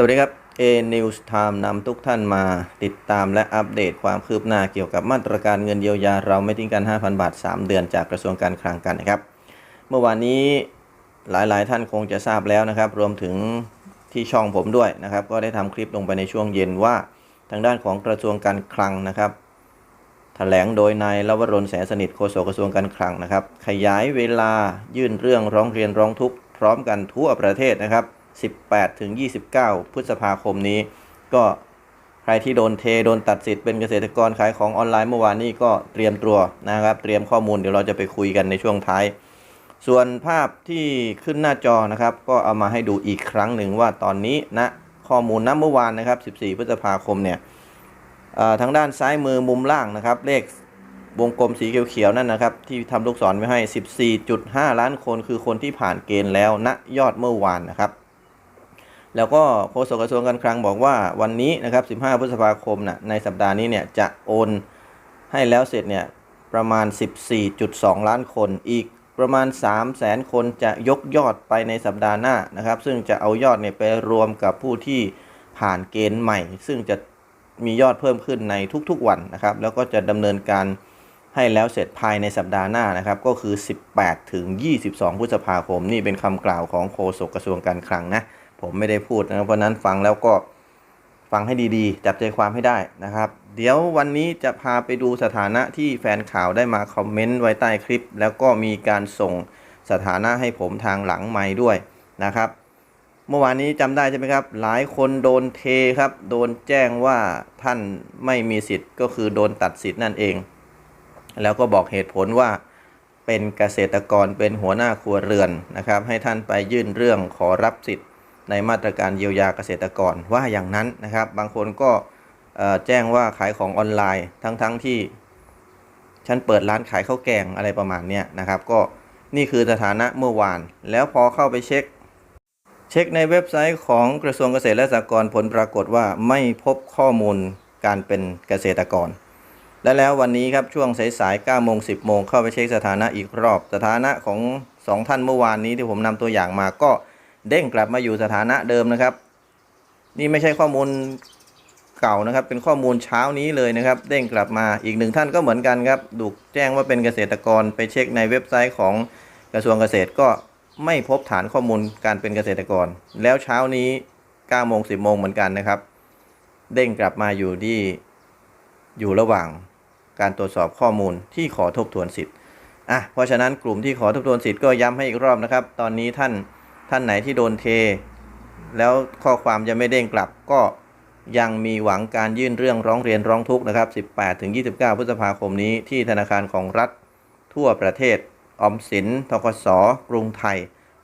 สวัสดีครับ A News Time นำทุกท่านมาติดตามและอัปเดตความคืบหน้าเกี่ยวกับมาตรการเงินเยียวยาเราไม่ทิ้งกัน 5,000 บาท 3 เดือนจากกระทรวงการคลังกันนะครับ เมื่อวานนี้หลายๆ ท่านคงจะทราบแล้วนะครับ รวมถึงที่ช่องผมด้วยนะครับ ก็ได้ทำคลิปลงไปในช่วงเย็นว่าทางด้านของกระทรวงการคลังนะครับแถลงโดยนายลวรนแสนสนิทโฆษกกระทรวงการคลังนะครับ ขยายเวลายื่นเรื่องร้องเรียนร้องทุกข์พร้อมกันทั่วประเทศนะครับ 18 ถึง 29 พฤษภาคมนี้ ก็ใครที่โดนเทโดนตัดสิทธิ์เป็นเกษตรกรขายของออนไลน์เมื่อวานนี้ก็เตรียมตัวนะครับ เตรียมข้อมูลเดี๋ยวเราจะไปคุยกันในช่วงท้าย ส่วนภาพที่ขึ้นหน้าจอนะครับ ก็เอามาให้ดูอีกครั้งหนึ่งว่าตอนนี้นะข้อมูลณเมื่อวานนะครับ 14 พฤษภาคมเนี่ยทางด้านซ้ายมือมุมล่างนะครับ เลขวงกลมสีเขียวๆนั่นนะครับ ที่ทำลูกศรไว้ให้ 14.5 ล้านคนคือคนที่ผ่านเกณฑ์แล้วณยอดเมื่อวานนะครับ แล้วก็โฆษกกระทรวงการคลังบอกว่าวันนี้นะครับ 15 พฤษภาคมนะในสัปดาห์นี้เนี่ยจะโอนให้แล้วเสร็จเนี่ยประมาณ 14.2 ล้านคน อีกประมาณ 3 0 0แสนคนจะยกยอดไปในสัปดาห์หน้านะครับ ซึ่งจะเอายอดเนี่ยไปรวมกับผู้ที่ผ่านเกณฑ์ใหม่ ซึ่งจะมียอดเพิ่มขึ้นในทุกๆวันนะครับ แล้วก็จะดำเนินการให้แล้วเสร็จภายในสัปดาห์หน้านะครับ ก็คือ 18 ถึง 22 พฤษภาคม นี่เป็นคำกล่าวของโฆษกกระทรวงการคลังนะ ผมไม่ได้พูดนะครับเพราะนั้นฟังแล้วก็ฟังให้ดีๆ จับใจความให้ได้นะครับ เดี๋ยววันนี้จะพาไปดูสถานะที่แฟนข่าวได้มาคอมเมนต์ไว้ใต้คลิป แล้วก็มีการส่งสถานะให้ผมทางหลังไม้ด้วยนะครับ เมื่อวานนี้จำได้ใช่ไหมครับ หลายคนโดนเทครับ โดนแจ้งว่าท่านไม่มีสิทธิ์ ก็คือโดนตัดสิทธิ์นั่นเอง แล้วก็บอกเหตุผลว่าเป็นเกษตรกรเป็นหัวหน้าครัวเรือนนะครับ ให้ท่านไปยื่นเรื่องขอรับสิทธิ์ ในมาตรการเยียวยาเกษตรกรว่าอย่างนั้นนะครับ บางคนก็แจ้งว่าขายของออนไลน์ทั้งๆทที่ฉันเปิดร้านขายข้าวแกงอะไรประมาณเนี้ยนะครับ ก็นี่คือสถานะเมื่อวาน แล้วพอเข้าไปเช็ค เช็คในเว็บไซต์ของกระทรวงเกษตรและสหกรณ์ผลปรากฏว่าไม่พบข้อมูลการเป็นเกษตรกร และแล้ววันนี้ครับช่วงสายๆ9โมง10 โมงเข้าไปเช็คสถานะอีกรอบ สถานะของ 2 ท่านเมื่อวานนี้ที่ผมนำตัวอย่างมาก็ เด้งกลับมาอยู่สถานะเดิมนะครับ นี่ไม่ใช่ข้อมูลเก่านะครับ เป็นข้อมูลเช้านี้เลยนะครับ เด้งกลับมาอีกหนึ่งท่านก็เหมือนกันครับถูแจ้งว่าเป็นเกษตรกรไปเช็คในเว็บไซต์ของกระทรวงเกษตรก็ไม่พบฐานข้อมูลการเป็นเกษตรกร แล้วเช้านี้9โมง10โมงเหมือนกันนะครับ เด้งกลับมาอยู่ที่อยู่ระหว่างการตรวจสอบข้อมูลที่ขอทบทวนสิทธิ์อะเพราะฉะนั้นกลุ่มที่ขอทบทวนสิทธิ์ก็ย้ำให้อีกรอบนะครับ ตอนนี้ท่าน ท่านไหนที่โดนเท แล้วข้อความจะไม่เด้งกลับก็ยังมีหวังการยื่นเรื่องร้องเรียนร้องทุกข์นะครับ 18-29 พฤษภาคมนี้ที่ธนาคารของรัฐทั่วประเทศ ออมสิน ทกส กรุงไทย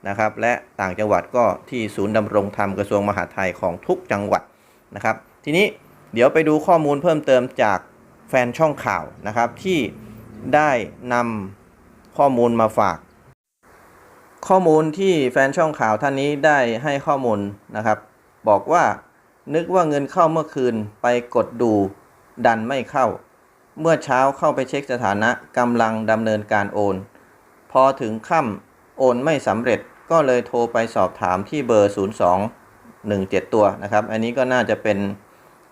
นะครับ และต่างจังหวัดก็ที่ศูนย์ดำรงธรรมกระทรวงมหาดไทยของทุกจังหวัดนะครับ ทีนี้เดี๋ยวไปดูข้อมูลเพิ่มเติมจากแฟนช่องข่าวนะครับที่ได้นำข้อมูลมาฝาก ข้อมูลที่แฟนช่องข่าวท่านนี้ได้ให้ข้อมูลนะครับ บอกว่านึกว่าเงินเข้าเมื่อคืนไปกดดูดันไม่เข้า เมื่อเช้าเข้าไปเช็คสถานะกำลังดำเนินการโอน พอถึงค่ำโอนไม่สำเร็จก็เลยโทรไปสอบถามที่เบอร์ 0217 ตัวนะครับ อันนี้ก็น่าจะเป็น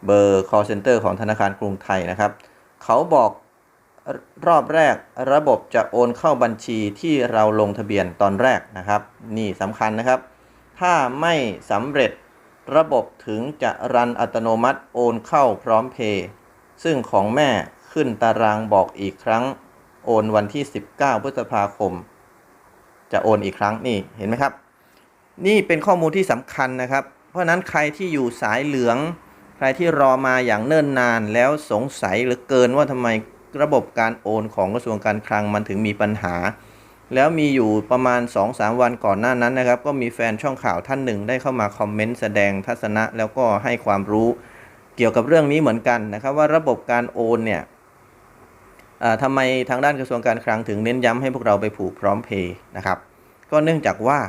เบอร์ call center ของธนาคารกรุงไทยนะครับ เขาบอก รอบแรกระบบจะโอนเข้าบัญชีที่เราลงทะเบียนตอนแรกนะครับ นี่สำคัญนะครับ ถ้าไม่สำเร็จระบบถึงจะรันอัตโนมัติโอนเข้าพร้อมเพย์ซึ่งของแม่ขึ้นตารางบอกอีกครั้ง โอนวันที่ 19 พฤษภาคม จะโอนอีกครั้งนี่เห็นไหมครับ นี่เป็นข้อมูลที่สำคัญนะครับ เพราะนั้นใครที่อยู่สายเหลือง ใครที่รอมาอย่างเนิ่นนานแล้วสงสัยหลือเกินว่าทำไม ระบบการโอนของกระทรวงการคลังมันถึงมีปัญหา แล้วมีอยู่ประมาณ 2-3 วันก่อนหน้านั้นนะครับ ก็มีแฟนช่องข่าวท่านหนึ่งได้เข้ามาคอมเมนต์แสดงทัศนะ แล้วก็ให้ความรู้เกี่ยวกับเรื่องนี้เหมือนกันนะครับว่าระบบการโอนเนี่ยทำไมทางด้านกระทรวงการคลังถึงเน้นย้ำให้พวกเราไปผูกพร้อมเพย์นะครับ ก็เนื่องจากว่า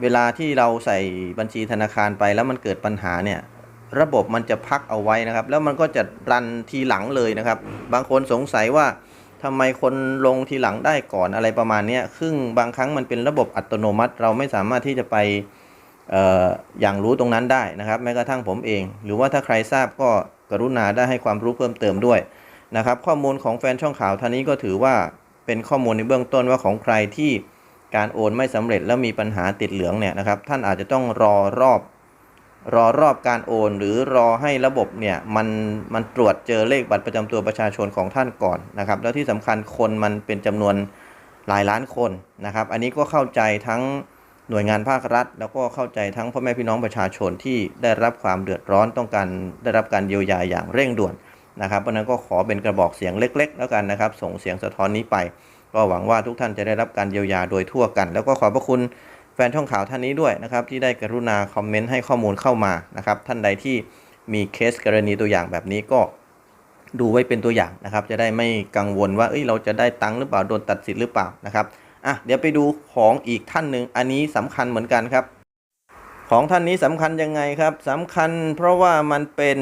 เวลาที่เราใส่บัญชีธนาคารไปแล้วมันเกิดปัญหาเนี่ย ระบบมันจะพักเอาไว้นะครับ แล้วมันก็จะรันทีหลังเลยนะครับ บางคนสงสัยว่าทำไมคนลงทีหลังได้ก่อนอะไรประมาณนี้ยซึ่งบางครั้งมันเป็นระบบอัตโนมัติ เราไม่สามารถที่จะไปอออย่างรู้ตรงนั้นได้นะครับ แม้กระทั่งผมเอง หรือว่าถ้าใครทราบก็กรุณาได้ให้ความรู้เพิ่มเติมด้วยนะครับ ข้อมูลของแฟนช่องข่าวท่านนี้ก็ถือว่าเป็นข้อมูลในเบื้องต้นว่าของใครที่การโอนไม่สำเร็จแล้วมีปัญหาติดเหลืองเนี่ยนะครับ ท่านอาจจะต้องรอรอบ รอรอบการโอน หรือรอให้ระบบเนี่ยมันมันตรวจเจอเลขบัตรประจำตัวประชาชนของท่านก่อนนะครับ แล้วที่สำคัญคนมันเป็นจำนวนหลายล้านคนนะครับ อันนี้ก็เข้าใจทั้งหน่วยงานภาครัฐ แล้วก็เข้าใจทั้งพ่อแม่พี่น้องประชาชนที่ได้รับความเดือดร้อนต้องการได้รับการเยียวยาอย่างเร่งด่วนนะครับเพราะฉะนั้นก็ขอเป็นกระบอกเสียงเล็ก ๆ แล้วกันนะครับ ส่งเสียงสะท้อนนี้ไป ก็หวังว่าทุกท่านจะได้รับการเยียวยาโดยทั่วกัน แล้วก็ขอบพระคุณ แฟนช่องข่าวท่านนี้ด้วยนะครับที่ได้กรุณาคอมเมนต์ให้ข้อมูลเข้ามานะครับท่านใดที่มีเคสกรณีตัวอย่างแบบนี้ก็ดูไว้เป็นตัวอย่างนะครับ จะได้ไม่กังวลว่าเอ้ยเราจะได้ตังค์หรือเปล่าโดนตัดสิทธิ์หรือเปล่านะครับอะเดี๋ยวไปดูของอีกท่านหนึ่งอันนี้สำคัญเหมือนกันครับ ของท่านนี้สำคัญยังไงครับสำคัญเพราะว่ามันเป็น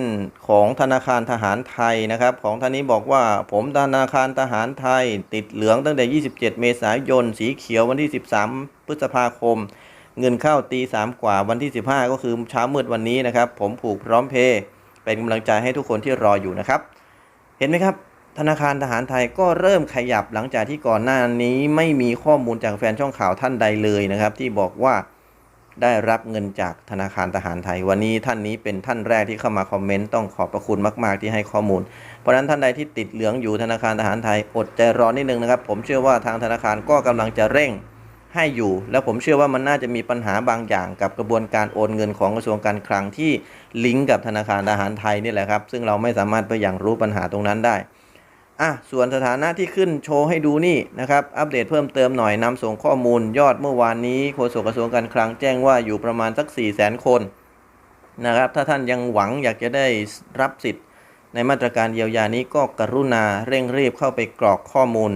ของธนาคารทหารไทยนะครับ ของท่านนี้บอกว่าผมธนาคารทหารไทย ติดเหลืองตั้งแต่ 27 เมษายน สีเขียววันที่ 13 พฤษภาคม เงินเข้าตีสามกว่าวันที่ 15 ก็คือเช้ามืดวันนี้นะครับ ผมผูกพร้อมเพย์เป็นกำลังใจให้ทุกคนที่รออยู่นะครับ เห็นไหมครับ ธนาคารทหารไทยก็เริ่มขยับหลังจากที่ก่อนหน้านี้ไม่มีข้อมูลจากแฟนช่องข่าวท่านใดเลยนะครับ ที่บอกว่า ได้รับเงินจากธนาคารทหารไทย วันนี้ท่านนี้เป็นท่านแรกที่เข้ามาคอมเมนต์ต้องขอบพระคุณมาก ๆ ที่ให้ข้อมูล เพราะนั้นท่านใดที่ติดเหลืองอยู่ธนาคารทหารไทย อดใจรอนิดนึงนะครับ ผมเชื่อว่าทางธนาคารก็กำลังจะเร่งให้อยู่ แล้วผมเชื่อว่ามันน่าจะมีปัญหาบางอย่างกับกระบวนการโอนเงินของกระทรวงการคลังที่ลิงก์กับธนาคารทหารไทยนี่แหละครับ ซึ่งเราไม่สามารถไปอย่างรู้ปัญหาตรงนั้นได้ อะส่วนสถานะที่ขึ้นโชว์ให้ดูนี่นะครับ อัปเดตเพิ่มเติมหน่อยนำส่งข้อมูล ยอดเมื่อวานนี้โฆษกกระทรวงการคลังแจ้งว่าอยู่ประมาณสัก 4 0 0 0 0 0 คนนะครับ ถ้าท่านยังหวังอยากจะได้รับสิทธิ์ ในมาตรการเยียวยานี้ก็กรุณาเร่งรีบเข้าไปกรอกข้อมูล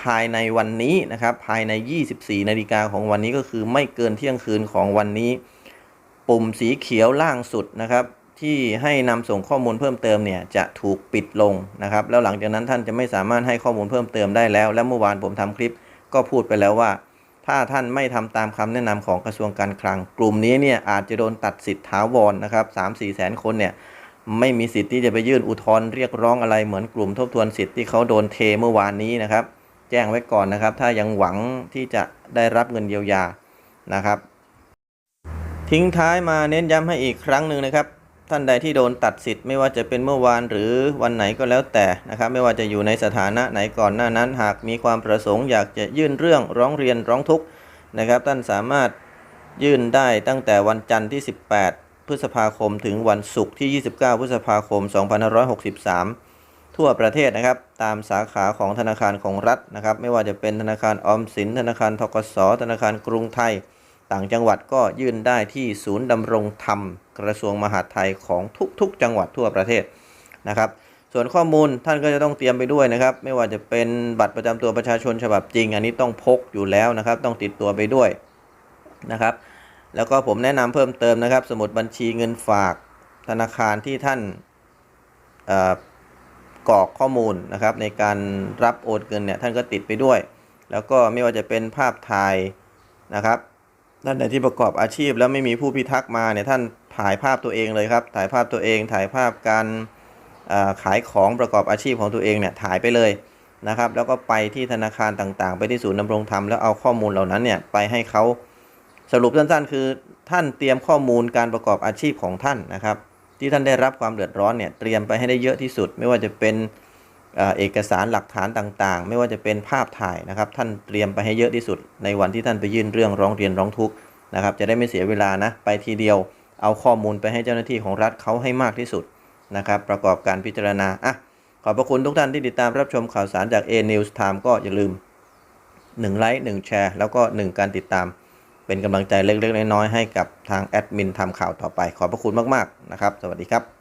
ภายในวันนี้นะครับ ภายใน 24 นาฬิกาของวันนี้ก็คือไม่เกินเที่ยงคืนของวันนี้ ปุ่มสีเขียวล่างสุดนะครับ ที่ให้นำส่งข้อมูลเพิ่มเติมเนี่ยจะถูกปิดลงนะครับ แล้วหลังจากนั้นท่านจะไม่สามารถให้ข้อมูลเพิ่มเติมได้แล้ว และเมื่อวานผมทำคลิปก็พูดไปแล้วว่า ถ้าท่านไม่ทำตามคำแนะนำของกระทรวงการคลัง กลุ่มนี้เนี่ยอาจจะโดนตัดสิทธิ์ถาวรนะครับสามสี่แสนคนเนี่ยไม่มีสิทธิ์ที่จะไปยื่นอุทธรณ์เรียกร้องอะไรเหมือนกลุ่มทบทวนสิทธิ์ที่เขาโดนเทเมื่อวานนี้นะครับ แจ้งไว้ก่อนนะครับ ถ้ายังหวังที่จะได้รับเงินเยียวยานะครับ ทิ้งท้ายมาเน้นย้ำให้อีกครั้งหนึ่งนะครับ ท่านใดที่โดนตัดสิทธิ์ไม่ว่าจะเป็นเมื่อวานหรือวันไหนก็แล้วแต่นะครับ ไม่ว่าจะอยู่ในสถานะไหนก่อนหน้านั้น หากมีความประสงค์อยากจะยื่นเรื่องร้องเรียนร้องทุกข์นะครับ ท่านสามารถยื่นได้ตั้งแต่วันจันทร์ที่ 18 พฤษภาคมถึงวันศุกร์ที่ 29 พฤษภาคม 2563 ทั่วประเทศนะครับ ตามสาขาของธนาคารของรัฐนะครับ ไม่ว่าจะเป็นธนาคารออมสิน ธนาคารทกสธนาคารกรุงไทย ต่างจังหวัดก็ยื่นได้ที่ศูนย์ดำรงธรรม กระทรวงมหาดไทยของทุกๆ จังหวัดทั่วประเทศนะครับ ส่วนข้อมูลท่านก็จะต้องเตรียมไปด้วยนะครับ ไม่ว่าจะเป็นบัตรประจำตัวประชาชนฉบับจริง อันนี้ต้องพกอยู่แล้วนะครับ ต้องติดตัวไปด้วยนะครับ แล้วก็ผมแนะนำเพิ่มเติมนะครับ สมุดบัญชีเงินฝากธนาคารที่ท่านเอ่อกรอกข้อมูลนะครับ ในการรับโอนเงินเนี่ยท่านก็ติดไปด้วย แล้วก็ไม่ว่าจะเป็นภาพถ่ายนะครับ ท่านใดที่ประกอบอาชีพ แล้วไม่มีผู้พิทักษ์มาเนี่ยท่านถ่ายภาพตัวเองเลยครับ ถ่ายภาพตัวเอง ถ่ายภาพการขายของประกอบอาชีพของตัวเองเนี่ยถ่ายไปเลยนะครับ แล้วก็ไปที่ธนาคารต่างๆ ไปที่ศูนย์ดำรงธรรมแล้วเอาข้อมูลเหล่านั้นเนี่ยไปให้เขาสรุปสั้นๆ คือท่านเตรียมข้อมูลการประกอบอาชีพของท่านนะครับ ที่ท่านได้รับความเดือดร้อนเนี่ยเตรียมไปให้ได้เยอะที่สุด ไม่ว่าจะเป็น เอกสารหลักฐานต่างๆ ไม่ว่าจะเป็นภาพถ่ายนะครับ ท่านเตรียมไปให้เยอะที่สุด ในวันที่ท่านไปยื่นเรื่องร้องเรียนร้องทุกข์นะครับ จะได้ไม่เสียเวลานะ ไปทีเดียว เอาข้อมูลไปให้เจ้าหน้าที่ของรัฐเขาให้มากที่สุดนะครับ ประกอบการพิจารณาอะขอบพระคุณทุกท่านที่ติดตามรับชมข่าวสารจาก A News Time ก็อย่าลืม1ไลค์1แชร์แล้วก็ 1 การติดตาม เป็นกำลังใจเล็กๆน้อยๆให้กับทางแอดมินทำข่าวต่อไป ขอบพระคุณมากๆนะครับ สวัสดีครับ